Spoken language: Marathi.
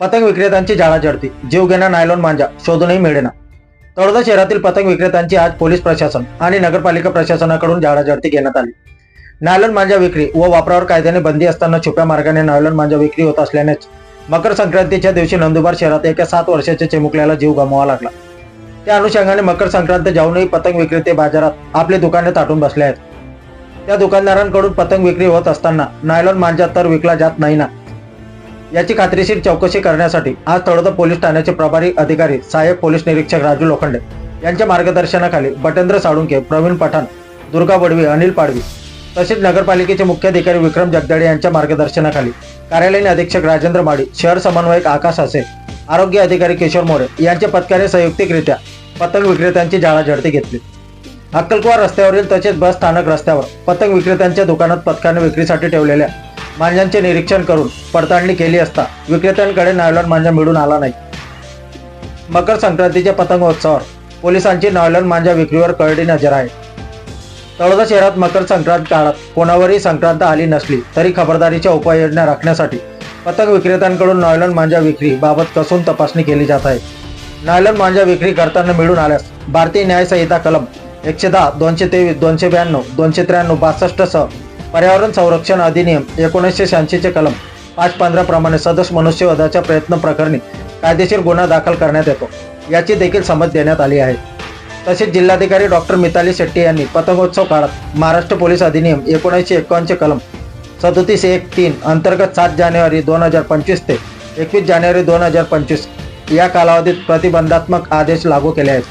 पतंग विक्रेत्यांची जाळा जीव जीवघेणा नायलॉन मांजा शोधूनही मिळेना. तळोदा शहरातील पतंग विक्रेत्यांची आज पोलीस प्रशासन आणि नगरपालिका प्रशासनाकडून जाळा घेण्यात आली. नायलॉन मांजा विक्री व वापरावर कायद्याने बंदी असताना छुप्या मार्गाने नायलॉन मांजा विक्री होत असल्यानेच मकर संक्रांतीच्या दिवशी नंदुरबार शहरात एका सात वर्षाच्या चिमुकल्याला जीव गमवावा लागला. त्या अनुषंगाने मकर संक्रांत जाऊनही पतंग विक्रेते बाजारात आपली दुकाने ताटून बसले आहेत. त्या दुकानदारांकडून पतंग विक्री होत असताना नायलॉन मांजा तर विकला जात नाही ना. याची खात्रीशीर चौकशी करण्यासाठी आज तळोदा पोलीस ठाण्याचे प्रभारी अधिकारी सहाय्यक पोलीस निरीक्षक राजू लोखंडे यांच्या मार्गदर्शनाखाली बटेंद्र साळुंके प्रवीण पठाण दुर्गा बडवी अनिल पाडवी तसेच नगरपालिकेचे मुख्याधिकारी विक्रम जगदाडे यांच्या मार्गदर्शनाखाली कार्यालयीन अधीक्षक राजेंद्र माडी शहर समन्वयक आकाश असे आरोग्य अधिकारी किशोर मोरे यांच्या पथकाने संयुक्तिकरित्या पतंग विक्रेत्यांची जाळाझडती घेतली. अक्कलकुवा रस्त्यावरील तसेच बस स्थानक रस्त्यावर पतंग विक्रेत्यांच्या दुकानात पथकाने विक्रीसाठी ठेवलेल्या मांजांचे निरीक्षण करून पडताळणी केली असता विक्रेत्यांकडे नायलॉन मांजा मिळून आला नाही. मकर संक्रांतीच्या पतंगोत्सवावर पोलिसांची नायलॉन मांजा विक्रीवर करडी नजर आहे. तळोदा शहरात मकर संक्रांत काळात कोणावरही संक्रांत आली नसली तरी खबरदारीच्या उपाययोजना राखण्यासाठी पतंग विक्रेत्यांकडून नॉयलॉन मांजा विक्री बाबत कसून तपासणी केली जात आहे. नायलॉन मांजा विक्री करताना मिळून आल्यास भारतीय न्यायसंहिता कलम एकशे दहा दोनशे तेवीस दोनशे ब्याण्णव दोनशे त्र्याण्णव बासष्ट सह पर्यावरण संरक्षण अधिनियम एकोणीसशे शहाऐंशीचे कलम पाच पंधरा प्रमाणे सदस्य मनुष्यवधाच्या प्रयत्न प्रकरणी कायदेशीर गुन्हा दाखल करण्यात येतो. याची देखील समज देण्यात आली आहे. तसेच जिल्हाधिकारी डॉक्टर मिताली शेट्टी यांनी पतंगोत्सव काळात महाराष्ट्र पोलीस अधिनियम एकोणीसशे एकावन्नचे कलम सदोतीस एक तीन अंतर्गत सात जानेवारी दोन हजार पंचवीस ते एकवीस जानेवारी दोन हजार पंचवीस या कालावधीत प्रतिबंधात्मक आदेश लागू केले आहेत.